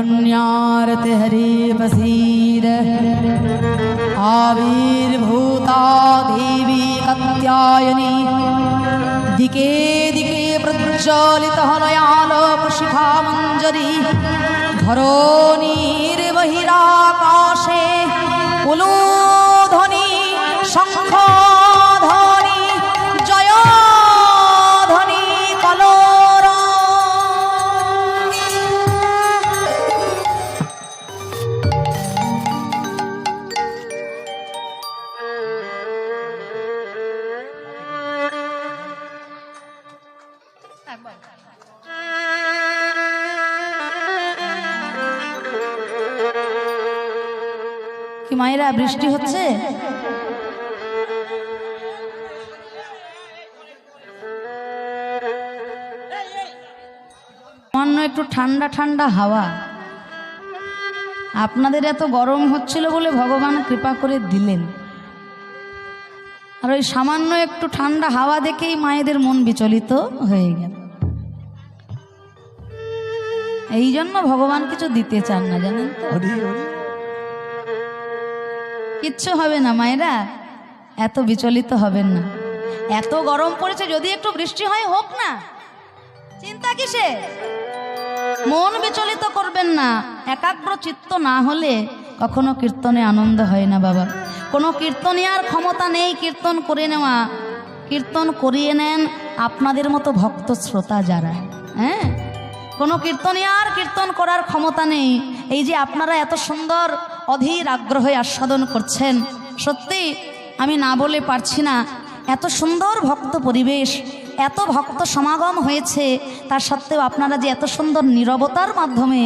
देवी प्रपन्यार्ति हरे प्रसीद आविर्भूता देवी कत्यायनी दिके दिके प्रज्वलितहनयालोकशिखामञ्जरी धरोनीर्बहिराकाशे उलूध्वनि কি মায়েরা বৃষ্টি হচ্ছে? সামান্য একটু ঠান্ডা ঠান্ডা হাওয়া। আপনাদের এত গরম হচ্ছিল বলে ভগবান কৃপা করে দিলেন। আর ওই সামান্য একটু ঠান্ডা হাওয়া দেখেই মায়েদের মন বিচলিত হয়ে গেল। এই জন্য ভগবান কিছু দিতে চান না, জানেন তো? কিচ্ছু হবে না, মায়েরা। এত বিচলিত হবেন না। এত গরম পড়েছে, যদি একটু বৃষ্টি হয়, হোক না। চিন্তা কিসে? মন বিচলিত করবেন না। একাগ্র চিত্ত না হলে কখনো কীর্তনে আনন্দ হয় না, বাবা। কোনো কীর্তনে আর ক্ষমতা নেই কীর্তন করে নেওয়া। কীর্তন করিয়ে নেন আপনাদের মতো ভক্ত শ্রোতা যারা হ্যাঁ? কোনো কীর্তনে আর কীর্তন করার ক্ষমতা নেই। এই যে আপনারা এত সুন্দর অধীর আগ্রহে আস্বাদন করছেন। সত্যি, আমি না বলে পারছি না, এত সুন্দর ভক্ত পরিবেশ, এত ভক্ত সমাগম হয়েছে, তার সত্ত্বেও আপনারা যে এত সুন্দর নীরবতার মাধ্যমে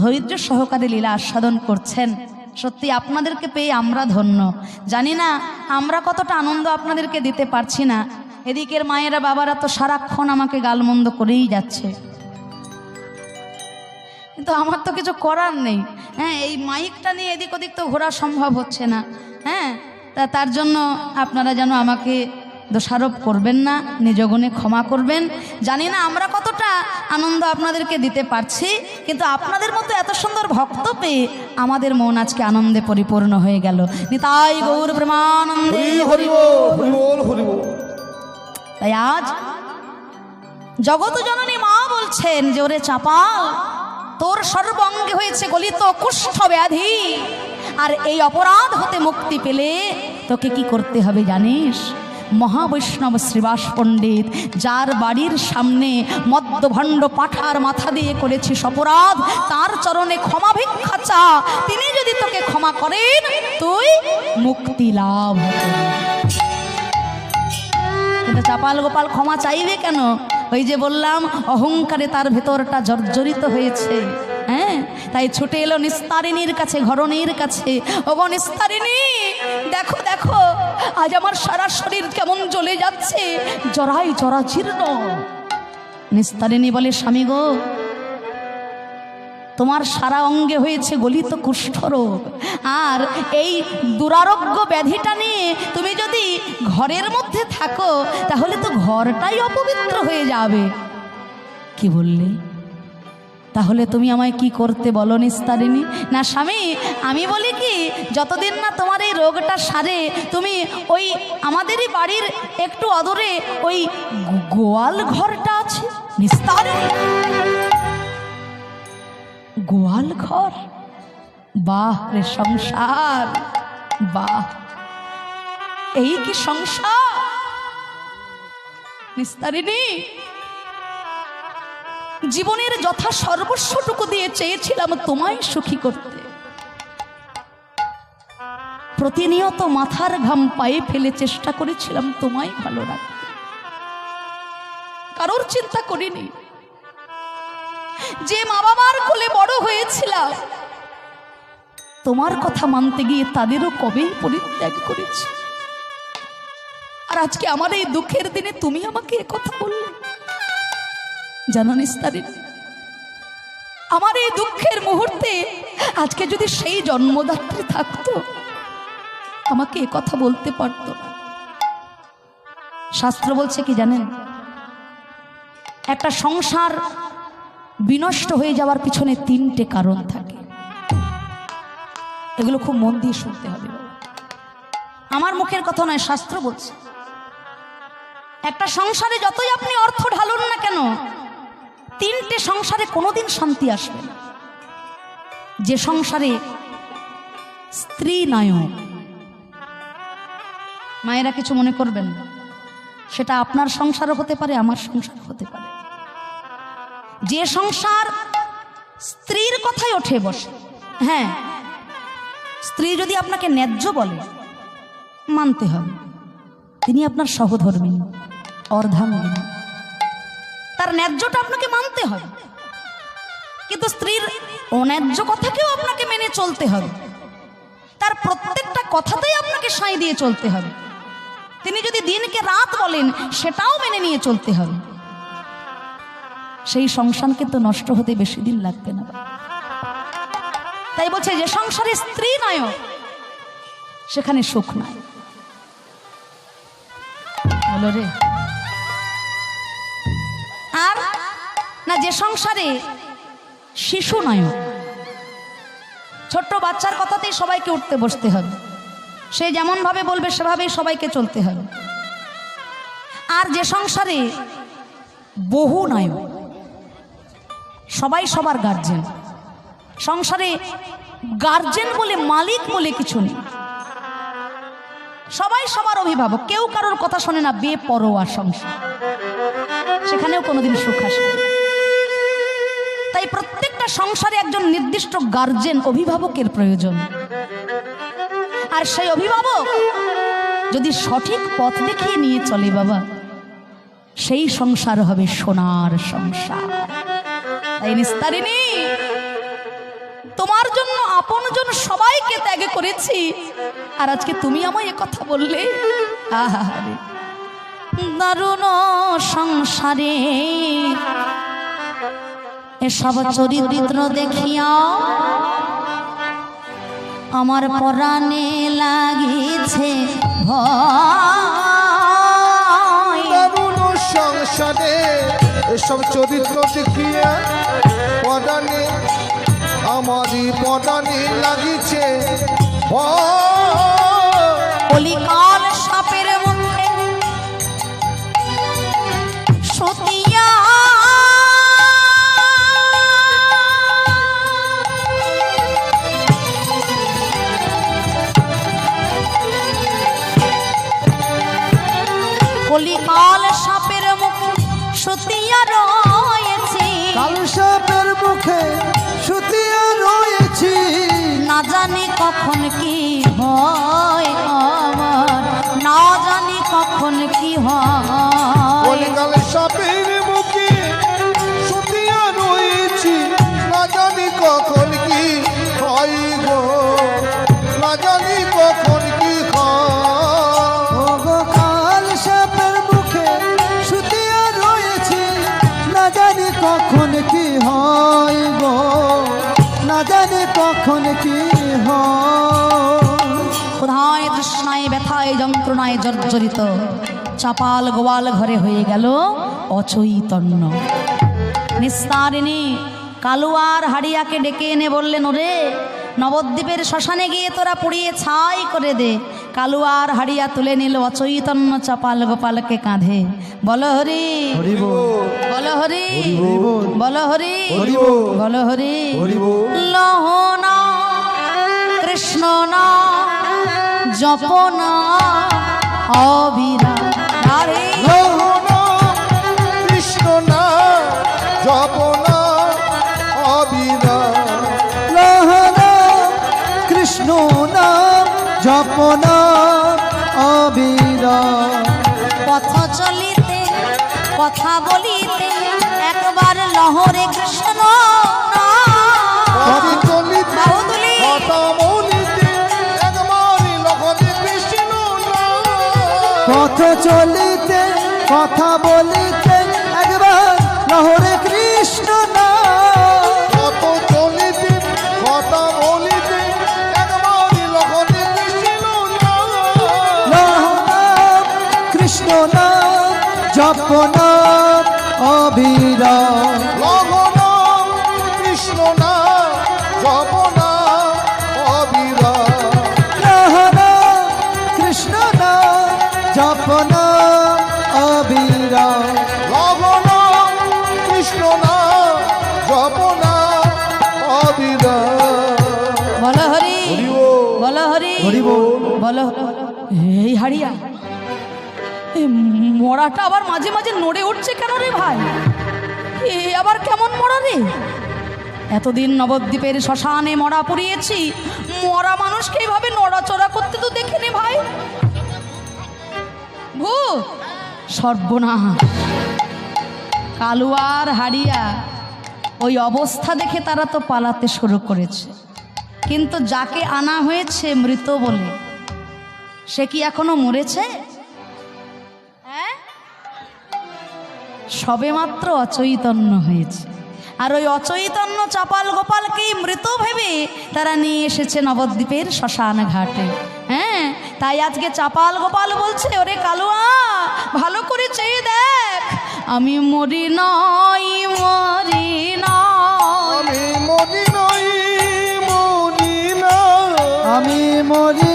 ধৈর্য সহকারে লীলা আস্বাদন করছেন, সত্যি আপনাদেরকে পেয়ে আমরা ধন্য। জানি না, আমরা কতটা আনন্দ আপনাদেরকে দিতে পারছি না। এদিকের মায়েরা, বাবারা তো সারাক্ষণ আমাকে গালমন্দ করেই যাচ্ছে। কিন্তু আমার তো কিছু করার নেই। হ্যাঁ এই মাইকটা নিয়ে এদিক ওদিক তো ঘোরা সম্ভব হচ্ছে না। হ্যাঁ তা তার জন্য আপনারা যেন আমাকে দোষারোপ করবেন না নিজগুণে ক্ষমা করবেন। জানি না আমরা কতটা আনন্দ আপনাদেরকে দিতে পারছি কিন্তু আপনাদের মতো এত সুন্দর ভক্ত পেয়ে আমাদের মন আজকে আনন্দে পরিপূর্ণ হয়ে গেল। নিতাই গৌর প্রেমানন্দে বল তাই আজ জগত জননী মা বলছেন যে ওরে চাপাল তোর সর্বঙ্গে হয়েছে গলিত কুষ্ঠ ব্যাধি আর এই অপরাধ হতে মুক্তি পেলে তোকে কি করতে হবে জানিস? মহাবৈষ্ণব শ্রীবাস পণ্ডিত, যার বাড়ির সামনে মদ্যভণ্ড পাঠার মাথা দিয়ে করেছিস অপরাধ, তার চরণে ক্ষমা ভিক্ষা চা। তিনি যদি তোকে ক্ষমা করেন, তুই মুক্তি লাভ চাপাল গোপাল ক্ষমা চাইবে কেন? ওই যে বললাম, অহংকারে তার ভেতরটা জর্জরিত হয়েছে। হ্যাঁ? তাই ছুটে এলো নিস্তারিণীর কাছে, ঘরণীর কাছে। ওগো নিস্তারিণী, দেখো দেখো, আজ আমার সারা শরীর কেমন জ্বলে যাচ্ছে। জরাই জরা জীর্ণ নিস্তারিণী বলে, স্বামী গো তোমার সারা অঙ্গে হয়েছে গলিত কুষ্ঠরোগ আর এই দুরারোগ্য ব্যাধিটা নিয়ে তুমি যদি ঘরের মধ্যে থাকো, তাহলে তো ঘরটাই অপবিত্র হয়ে যাবে। কি বললে? তাহলে তুমি আমায় কি করতে বলো নিস্তারিণী? না স্বামী, আমি বলি কি, যতদিন না তোমার এই রোগটা সারে, তুমি ওই আমাদেরই বাড়ির একটু অদূরে ওই গোয়াল ঘরটা আছে। নিস্তারিণী। গোয়াল ঘর? বাহ রে সংসার, বাহ। এই কি সংসার? নিস্তারিণী, জীবনের যথা সর্বস্বটুকু দিয়ে চেয়েছিলাম তোমায় সুখী করতে। প্রতিনিয়ত মাথার ঘাম পায়ে ফেলে চেষ্টা করেছিলাম তোমায় ভালো রাখতে। কারোর চিন্তা করিনি। যে মা বাবার কোলে বড় হয়েছিলাম। তোমার কথা মানতে গিয়ে তাদেরও কবেই পরিত্যাগ করেছি। আর আজকে আমার এই দুঃখের দিনে তুমি আমাকে কথা বললে। জানো নিস্তারিণ আমার এই দুঃখের মুহূর্তে আজকে যদি সেই জন্মদাত্রী থাকতো, আমাকে এ কথা বলতে পারতো শাস্ত্র বলছে কি জানেন? একটা সংসার বিনষ্ট হয়ে যাওয়ার পিছনে তিনটে কারণ থাকে। এগুলো খুব মন দিয়ে শুনতে হবে। আমার মুখের কথা নয়, শাস্ত্র বলছে। একটা সংসারে যতই আপনি অর্থ ঢালুন না কেন, তিনটে সংসারে কোনোদিন শান্তি আসবে না। যে সংসারে স্ত্রী নায়ক, মায়েরা কিছু মনে করবেন সেটা আপনার সংসারও হতে পারে, আমার সংসার হতে পারে। যে সংসার স্ত্রীর কথাই ওঠে বসে। হ্যাঁ স্ত্রী যদি আপনাকে ন্যায্য বলে, মানতে হবে। তিনি আপনার সহধর্মিনী অর্ধাঙ্গিনী। তার ন্যায্যটা আপনাকে মানতে হবে। কিন্তু স্ত্রীর অন্যায্য কথাকেও আপনাকে মেনে চলতে হবে। তার প্রত্যেকটা কথাতেই আপনাকে সাঁই দিয়ে চলতে হবে। তিনি যদি দিনকে রাত বলেন, সেটাও মেনে নিয়ে চলতে হবে। সেই সংসার কিন্তু নষ্ট হতে বেশি দিন লাগবে না। তাই বলছে যে সংসারে স্ত্রী নায়ক সেখানে সুখ নাই। বলো রে। আর না, যে সংসারে শিশু নায়ক ছোট্ট বাচ্চার কথাতেই সবাইকে উঠতে বসতে হবে। সে যেমনভাবে বলবে, সেভাবেই সবাইকে চলতে হবে। আর যে সংসারে বহু নায়ক সবাই সবার গার্জেন সংসারে গার্জেন বলে মালিক বলে কিছু নেই। সবাই সবার অভিভাবক, কেউ কারোর কথা শোনে না, বেপরোয়া সংসার। সেখানেও কোনোদিন সুখ আসবে না। তাই প্রত্যেকটা সংসারে একজন নির্দিষ্ট গার্জেন অভিভাবকের প্রয়োজন। আর সেই অভিভাবক যদি সঠিক পথ দেখিয়ে নিয়ে চলে বাবা, সেই সংসার হবে সোনার সংসার। তাই নিস্তারিণী, তোমার জন্য আপনজন সবাইকে ত্যাগ করেছি। আর আজকে তুমি আমায় এ কথা বললে? দারুণ সংসারে এসব চরিত্র দেখিয়া আমার পরাণে লাগিছে ভয়। সংসারে এসব চরিত্র দেখিয়ে পদানে আমারই পদানে লাগিছে ভয়। কালসাপের মুখে সুতিয়া রয়েছি। না জানি কখন কি হয় আমার না জানি কখন কি হয়। কলিকাল কি তৃষ্ণায় ব্যথায় যন্ত্রণায় জর্জরিত। চাপাল গোয়াল ঘরে হয়ে গেল অচৈতন্য। নিস্তারিণী কালুয়ার হাড়িয়াকে ডেকে এনে বললেন ওরে নবদ্বীপের শ্মশানে গিয়ে তোরা পুড়িয়ে ছাই করে দে। কালুয়ার হাড়িয়া তুলে নিল অচৈতন্য চাপাল গোপালকে কাঁধে। বল হরি বল। হরি বল। হরি বল। হরি। লহনা কৃষ্ণ না জপনা অবিরা হরে কৃষ্ণ না জপনা অবিরা কৃষ্ণ নাম জপনা অবিরা পথ চলিতে কথা বলিতে একবার লহরে কৃষ্ণ চলিতে কথা বলিতে একবার লহরে কৃষ্ণ কত চলিতে কথা বলিতে লহরে কৃষ্ণ না। কৃষ্ণ জপ নাম মরাটা আবার মাঝে মাঝে নড়ে উঠছে কেন রে ভাই? এ আবার কেমন মরা রে? এতদিন নবদ্বীপের শ্মশানে মরা পুড়িয়েছি মরা মানুষকে এইভাবে নড়াচড়া করতে তো দেখিনি ভাই। ভূ সর্বনাশ। কালুয়ার হাড়িয়া, ওই অবস্থা দেখে তারা তো পালাতে শুরু করেছে। কিন্তু যাকে আনা হয়েছে মৃত বলে, সে কি এখনও মরেছে? সবেমাত্র অচৈতন্য হয়েছে। আর ওই অচৈতন্য চাপাল গোপালকেই মৃত ভেবে তারা নিয়ে এসেছে নবদ্বীপের শ্মশান ঘাটে হ্যাঁ তাই আজকে চাপাল গোপাল বলছে, ওরে কালুয়া, ভালো করে চেয়ে দেখ। আমি মরি নই মরি নই। মরি নই মনি না আমি মরি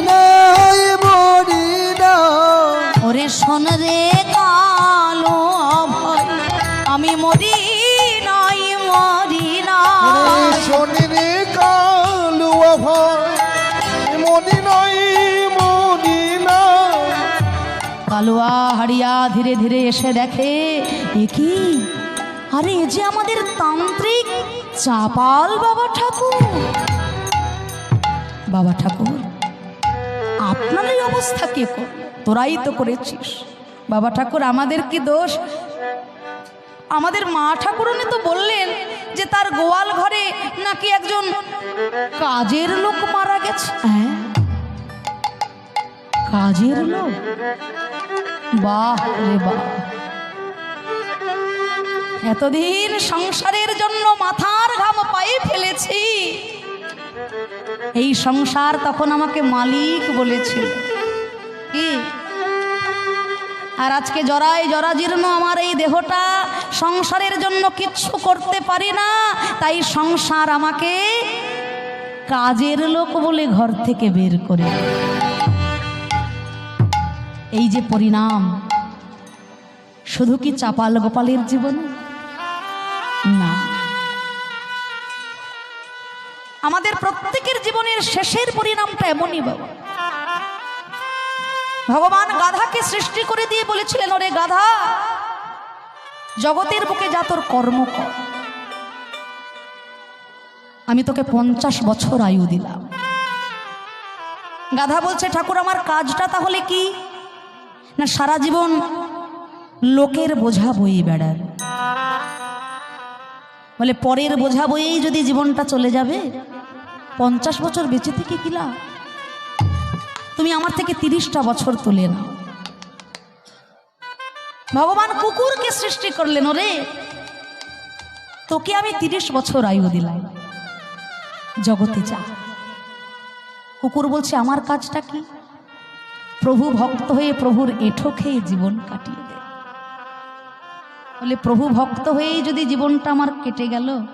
ধীরে ধীরে এসে দেখে, এ কি? আরে, এ যে আমাদের তান্ত্রিক চাপাল বাবা ঠাকুর। বাবা ঠাকুর আপনার এই অবস্থা কে কর? তোরাই তো করেছিস। বাবা ঠাকুর, আমাদের কি দোষ? আমাদের মা ঠাকুরনি তো বললেন যে তার গোয়াল ঘরে নাকি একজন কাজের লোক মারা গেছে। হ্যাঁ? কাজের লোক? বাহ রে বাহ। এতদিন সংসারের জন্য মাথার ঘাম পায়ে ফেলেছি। এই সংসার তখন আমাকে মালিক বলেছিল। কি? আর আজকে জরায় জরাজীর্ণ আমার এই দেহটা সংসারের জন্য কিচ্ছু করতে পারি না, তাই সংসার আমাকে কাজের লোক বলে ঘর থেকে বের করে। এই যে পরিণাম, শুধু কি চাপাল গোপালের জীবন? না। আমাদের প্রত্যেকের জীবনের শেষের পরিণামটা এমনই বাবা। ভগবান গাধাকে সৃষ্টি করে দিয়ে বলেছিলেন, ওরে গাধা, জগতের বুকে যা তোর কর্ম কর। আমি তোকে পঞ্চাশ বছর আয়ু দিলাম। গাধা বলছে, ঠাকুর, আমার কাজটা তাহলে কি? না সারা জীবন লোকের বোঝা বয়ে বেড়ার বলে পরের বোঝা বয়েই যদি জীবনটা চলে যাবে, পঞ্চাশ বছর বেঁচে থেকে কিলা তুমি আমার থেকে তিরিশটা বছর তুলে নাও। ভগবান কুকুরকে সৃষ্টি করলেন, ওরে! তোকে আমি তিরিশ বছর আয়ু দিলাম, জগতে যা। কুকুর বলছে, আমার কাজটা কি? প্রভু ভক্ত হয়ে প্রভুর এঠো খেয়ে জীবন কাটিয়ে দেয় বলে, প্রভু ভক্ত হয়েই যদি জীবনটা আমার কেটে গেল,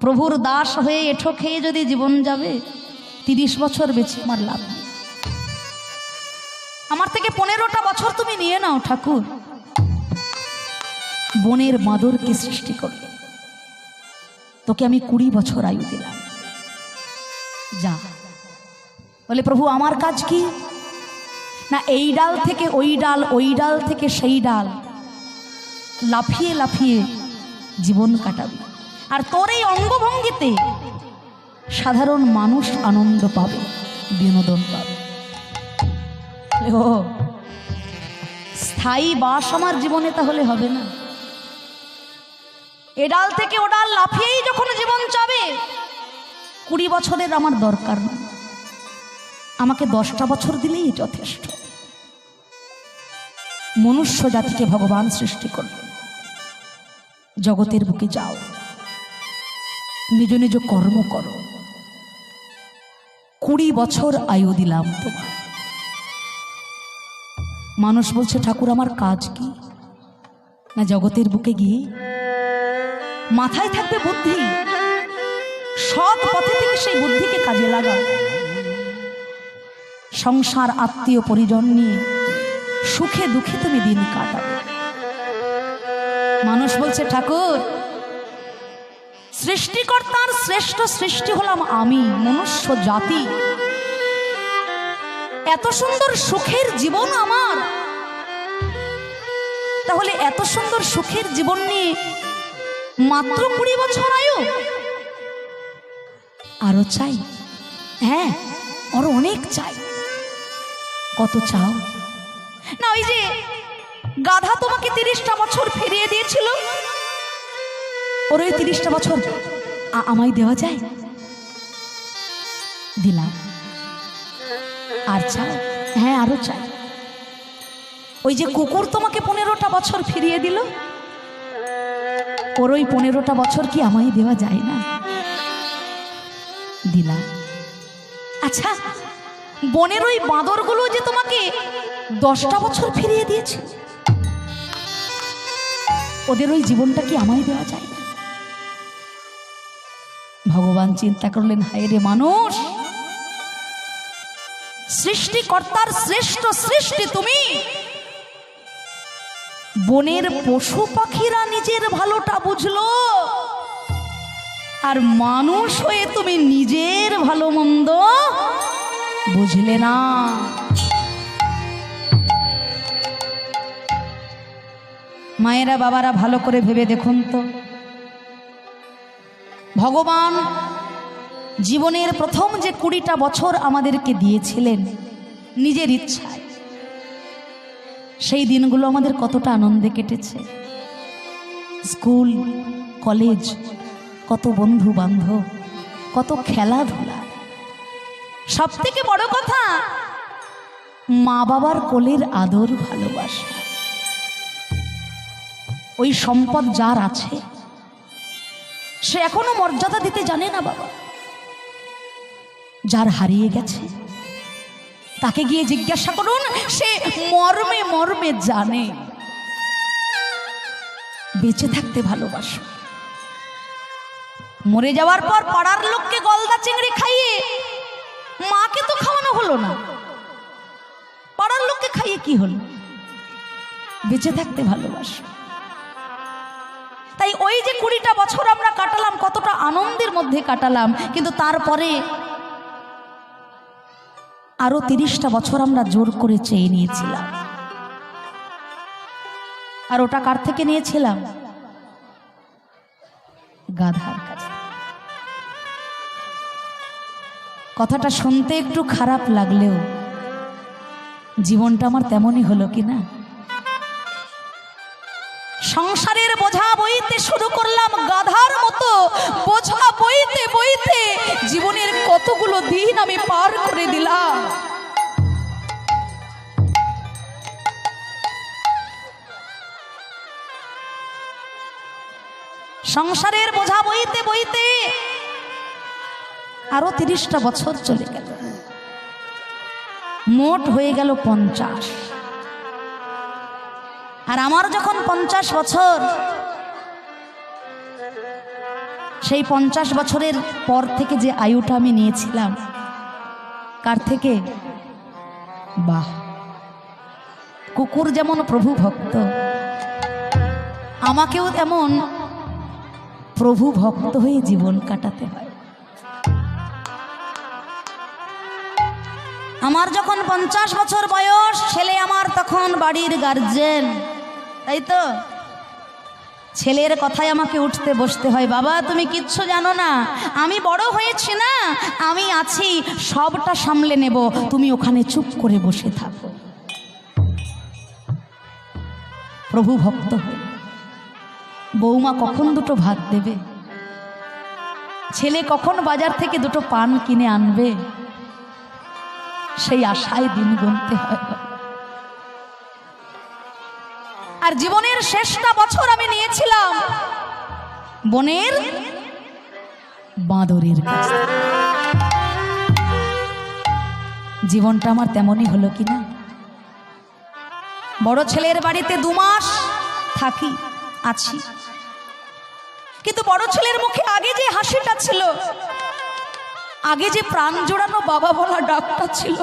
প্রভুর দাস হয়ে এঠো খেয়ে যদি জীবন যাবে, তিরিশ বছর বেঁচে আমার লাভ নেই। আমার থেকে পনেরোটা বছর তুমি নিয়ে নাও ঠাকুর। বনের মাদরকে সৃষ্টি করলে। তোকে আমি কুড়ি বছর আয়ু দিলাম। যা। বলে, প্রভু, আমার কাজ কি? না, এই ডাল থেকে ওই ডাল ওই ডাল থেকে সেই ডাল। লাফিয়ে লাফিয়ে জীবন কাটাবে। আর তোর এই অঙ্গভঙ্গিতে সাধারণ মানুষ আনন্দ পাবে, বিনোদন পাবে। ও, স্থায়ী বাস আমার জীবনে তাহলে হবে না? এ ডাল থেকে ও ডাল লাফিয়েই যখন জীবন চাবে কুড়ি বছরের আমার দরকার না। আমাকে দশটা বছর দিলেই যথেষ্ট। মনুষ্য জাতিকে ভগবান সৃষ্টি করলেন জগতের বুকে যাও। নিজ নিজ কর্ম করো। কুড়ি বছর আয়ু দিলাম তোমার মানুষ বলছে, ঠাকুর, আমার কাজ কি? না, জগতের বুকে গিয়ে। মাথায় থাকবে বুদ্ধি। সৎ পথে থেকে সেই বুদ্ধিকে কাজে লাগা সংসার, আত্মীয়, পরিজন নিয়ে সুখে দুঃখে তুমি দিন কাটাবে। মানুষ বলছে, ঠাকুর, সৃষ্টিকর্তার শ্রেষ্ঠ সৃষ্টি হলাম আমি, মনুষ্য জাতি। এত সুন্দর সুখের জীবন আমার। তাহলে এত সুন্দর সুখের জীবন নিয়ে মাত্র কুড়ি বছর আয়ু? আরও চাই? হ্যাঁ আরও অনেক চাই। কত চাও? না ওই যে গাধা তোমাকে তিরিশটা বছর ফিরিয়ে দিয়েছিল। ওর ওই তিরিশটা বছর আমায় দেওয়া যায়? দিলাম। আর চাও? হ্যাঁ আরও চাই। ওই যে কুকুর তোমাকে পনেরোটা বছর ফিরিয়ে দিল? ওর ওই পনেরোটা বছর কি আমায় দেওয়া যায় না? দিলাম। আচ্ছা বনের ওই বাঁদরগুলো যে তোমাকে দশটা বছর ফিরিয়ে দিয়েছে। ওদের ওই জীবনটা কি আমায় দেওয়া যায়? ভগবান চিন্তা করলেন, হায় রে মানুষ! সৃষ্টিকর্তার শ্রেষ্ঠ সৃষ্টি তুমি। বনের পশু পাখিরা নিজের ভালোটা বুঝলো। আর মানুষ হয়ে তুমি নিজের ভালো মন্দ বুঝলে না? মায়েরা বাবারা ভালো করে ভেবে দেখুন তো। ভগবান জীবনের প্রথম যে কুড়িটা বছর আমাদেরকে দিয়েছিলেন নিজের ইচ্ছায়, সেই দিনগুলো আমাদের কতটা আনন্দে কেটেছে। স্কুল, কলেজ, কত বন্ধু বান্ধব কত খেলাধুলা সব থেকে বড় কথা, মা বাবার কোলের আদর ভালোবাসা। ওই সম্পদ যার আছে, সে এখনও মর্যাদা দিতে জানে না বাবা। যার হারিয়ে গেছে, তাকে গিয়ে জিজ্ঞাসা করুন, সে মর্মে মর্মে জানে। বেঁচে থাকতে ভালোবাসো। মরে যাওয়ার পর পাড়ার লোককে গলদা চিংড়ি খাইয়ে মাকে তো খাওয়ানো হলো না। পাড়ার লোককে খাইয়ে কি হলো? বেঁচে থাকতে ভালোবাসো। তাই ওই যে কুড়িটা বছর আমরা কাটালাম, কতটা আনন্দের মধ্যে কাটালাম, কিন্তু তারপরে আরও তিরিশটা বছর আমরা জোর করে চেয়ে নিয়েছিলাম। আর ওটা কার থেকে নিয়েছিলাম? গাধার কাছে কথাটা শুনতে একটু খারাপ লাগলেও জীবনটা আমার তেমনই হলো কি না? সংসারের বোঝা বইতে শুরু করলাম গাধার মতো, বোঝা বইতে বইতে জীবনের কতগুলো দিন আমি পার করে দিলাম। সংসারের বোঝা বইতে বইতে আরও তিরিশটা বছর চলে গেল। মোট হয়ে গেল পঞ্চাশ। আর আমার যখন পঞ্চাশ বছর, সেই পঞ্চাশ বছরের পর থেকে যে আয়ুটা আমি নিয়েছিলাম, কার থেকে? বাহ! কুকুর যেমন প্রভু ভক্ত, আমাকেও তেমন প্রভু ভক্ত হয়ে জীবন কাটাতে হয়। আমার যখন পঞ্চাশ বছর বয়স, ছেলে আমার তখন বাড়ির গার্জেন তাই তো? ছেলের কথায় আমাকে উঠতে বসতে হয়, বাবা, তুমি কিচ্ছু জানো না। আমি বড় হয়েছি না, আমি আছি, সবটা সামলে নেব। তুমি ওখানে চুপ করে বসে থাকো। প্রভু ভক্ত হয়ে, বৌমা কখন দুটো ভাত দেবে? ছেলে কখন বাজার থেকে দুটো পান কিনে আনবে? সেই আশায় দিন গুনতে হয়। আর জীবনের শেষটা বছর আমি নিয়েছিলাম বনের বাঁদরের জীবনটা আমার তেমনই হলো কি না? বড় ছেলের বাড়িতে দু মাস থাকি, আছি। কিন্তু বড় ছেলের মুখে আগে যে হাসিটা ছিল আগে যে প্রাণ জোড়ানো বাবা বলা ডাকটা ছিল,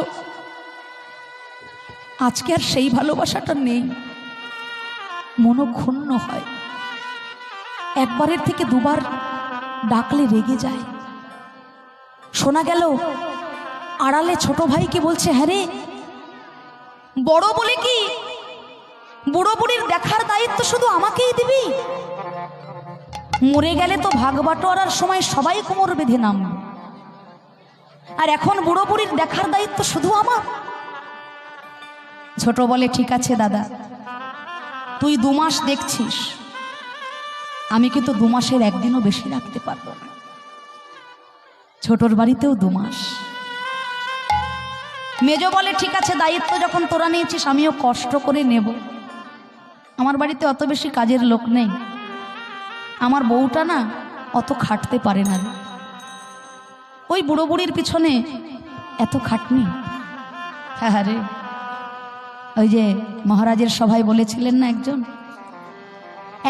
আজকে আর সেই ভালোবাসাটা নেই। মনক্ষুণ্ণ হয়। একবারের থেকে দুবার ডাকলে রেগে যায়। শোনা গেল, আড়ালে ছোট ভাইকে বলছে হ্যাঁ রে, বড় বলে কি? বুড়ো বুড়ির দেখার দায়িত্ব শুধু আমাকেই দিবি? মরে গেলে তো ভাগ বাটোয়ারার সময় সবাই কোমর বেঁধে নামবে। আর এখন বুড়ো বুড়ির দেখার দায়িত্ব শুধু আমার? ছোট বলে, ঠিক আছে দাদা, তুই দু মাস দেখছিস, আমি কিন্তু দু মাসের একদিনও বেশি রাখতে পারব না। ছোটর বাড়িতেও দু মাস। মেজ বলে, ঠিক আছে, দায়িত্ব যখন তোরা নিয়েছিস, আমিও কষ্ট করে নেব। আমার বাড়িতে অত বেশি কাজের লোক নেই। আমার বউটা না অত খাটতে পারে না। ওই বুড়ো বুড়ির পিছনে এত খাটনি? হ্যাঁ রে ওই যে মহারাজের সভায় বলেছিলেন না একজন?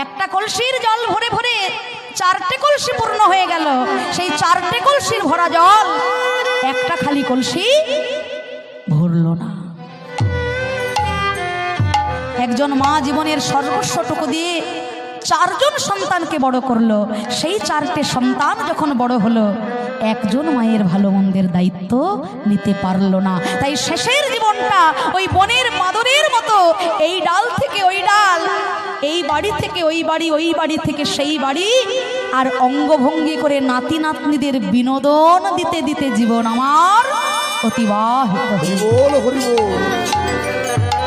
একটা কলসির জল ভরে ভরে চারটে কলসি পূর্ণ হয়ে গেল। সেই চারটে কলসির ভরা জল একটা খালি কলসি ভরল না। একজন মা জীবনের সর্বস্বটুকু দিয়ে চারজন সন্তানকে বড় করল। সেই চারটে সন্তান যখন বড় হলো একজন মায়ের ভালো মন্দের দায়িত্ব নিতে পারল না। তাই শেষের জীবনটা ওই বনের মাদরের মতো এই ডাল থেকে ওই ডাল এই বাড়ি থেকে ওই বাড়ি ওই বাড়ি থেকে সেই বাড়ি আর অঙ্গভঙ্গি করে নাতি নাতনিদের বিনোদন দিতে দিতে জীবন আমার অতিবাহিত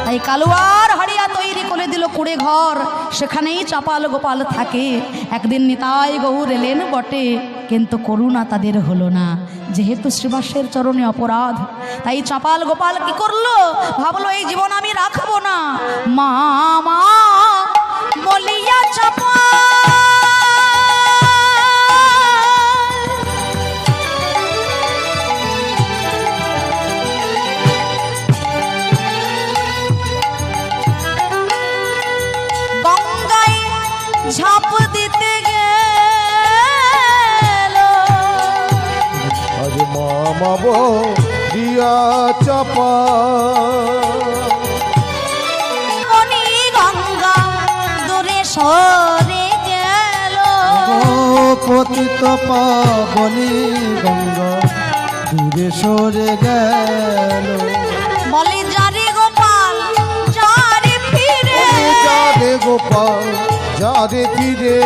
তাই কালুয়ার হাড়িয়া তৈরি করে দিল কুড়ে ঘর। সেখানেই চাপাল গোপাল থাকে। একদিন নিতাই গৌর এলেন বটে। কিন্তু করুণা তাদের হলো না। যেহেতু শ্রীবাসের চরণে অপরাধ, তাই চাপাল গোপাল কি করল? ভাবলো, এই জীবন আমি রাখব না। মা মা, বলিয়া চাপা মামাব দিয়া চাপা। গঙ্গা দূরে সরে গেল। ও পতিত পাবনি গঙ্গা দূরে সরে গেল। বলে যারে গোপাল যারে ফিরে। যারে গোপাল যারে ফিরে।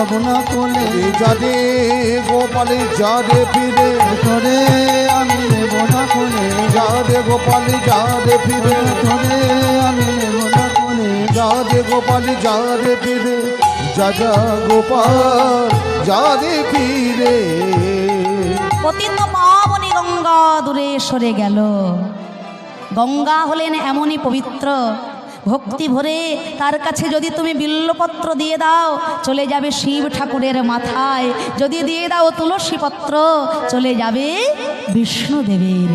লবনা কোলে যারে গোপালে যারে ফিরে তোরে আমি নেব না কোলে। যারে গোপালে যারে ফিরে। তোরে আমি নেব না কোলে। যারে গোপালে যারে ফিরে যা যা গোপাল যারে ফিরে। পতিত পাবনী গঙ্গা দূরে সরে গেল। গঙ্গা হলেন এমনই পবিত্র ভক্তি ভরে তার কাছে যদি তুমি বিল্লপত্র দিয়ে দাও, চলে যাবে শিব ঠাকুরের মাথায়। যদি দিয়ে দাও তুলসী পত্র, চলে যাবে বিষ্ণুদেবের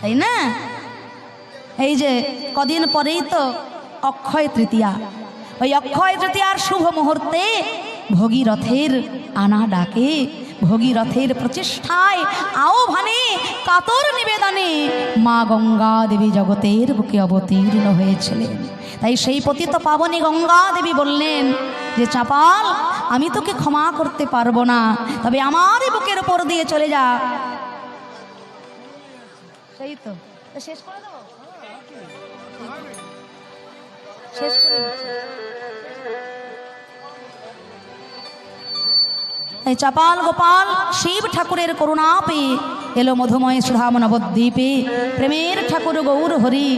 তাই না? এই যে কদিন পরেই তো অক্ষয় তৃতীয়া। ওই অক্ষয় তৃতীয়ার শুভ মুহূর্তে ভগীরথের আনা ডাকে। ভগীরথের প্রচেষ্টায় আহ্বানে কাতর নিবেদনে মা গঙ্গা দেবী জগতের বুকে অবতীর্ণ হয়েছিলেন। তাই সেই পতিত পাবনী গঙ্গা দেবী বললেন যে, চাপাল, আমি তোকে ক্ষমা করতে পারব না, তবে আমার বুকের উপর দিয়ে চলে যা। সেই তো। শেষ করে দেবো? শেষ করে এই চাপাল গোপাল শিব ঠাকুরের করুণা পেয়ে এলো মধুময় সুধাম নবদ্বীপে প্রেমের ঠাকুর গৌর হরি।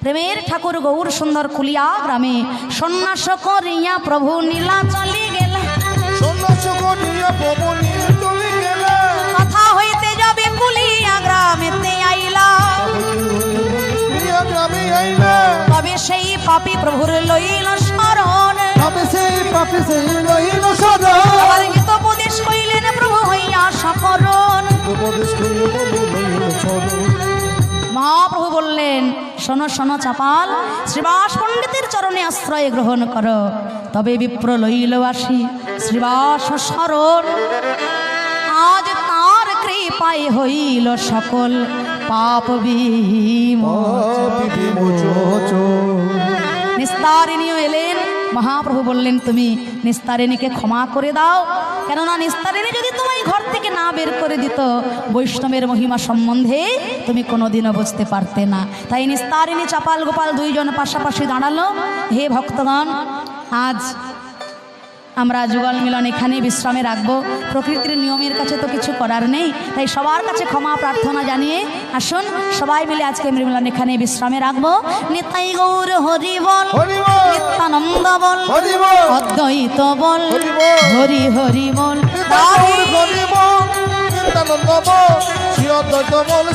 প্রেমের ঠাকুর গৌর সুন্দর কুলিয়া গ্রামে। সন্ন্যাস করিয়া প্রভু নীলা চলে গেল। সন্ন্যাস করিয়া পবনী চলে গেলে। কথা হইতে যাবে কুলিয়া গ্রামেতে আইলা। গ্রামে আইলা। তবে সেই পাপি প্রভুর লইল শরণ সেই পাপি সেই রহিল সদা উপদেশ কইলেন প্রভু হইয়া সকরণ। উপদেশ করিয়া প্রভু হইল চরণ। মহাপ্রভু বললেন শোনো শোনো চাপাল শ্রীবাস পণ্ডিতের চরণে আশ্রয় গ্রহণ করো। তবে বিপ্র লইল আসি শ্রীবাস স্মরণ। আজ তার কৃপায় হইল সকল পাপ বিমোচন। নিস্তারিণীও এলেন মহাপ্রভু বললেন, তুমি নিস্তারিণীকে ক্ষমা করে দাও। কেননা নিস্তারিণী যদি তোমায় ঘর থেকে না বের করে দিত, বৈষ্ণবের মহিমা সম্বন্ধে তুমি কোনোদিনও বুঝতে পারতে না। তাই নিস্তারিণী, চাপাল গোপাল দুইজন পাশাপাশি দাঁড়াল। হে ভক্তগণ, আজ আমরা যুগল মিলন এখানে বিশ্রামে রাখব প্রকৃতির নিয়মের কাছে তো কিছু করার নেই তাই সবার কাছে ক্ষমা প্রার্থনা জানিয়ে আসুন সবাই মিলে আজকে মিলন এখানে বিশ্রামে রাখব নিতাই গৌর হরি বল হরি। নিত্যানন্দ বল হরি। অদ্বৈত বল হরি। হরি হরি বল নিত্যানন্দ বল অদ্বৈত বল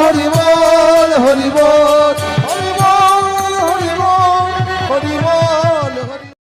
হরি বল হরি বল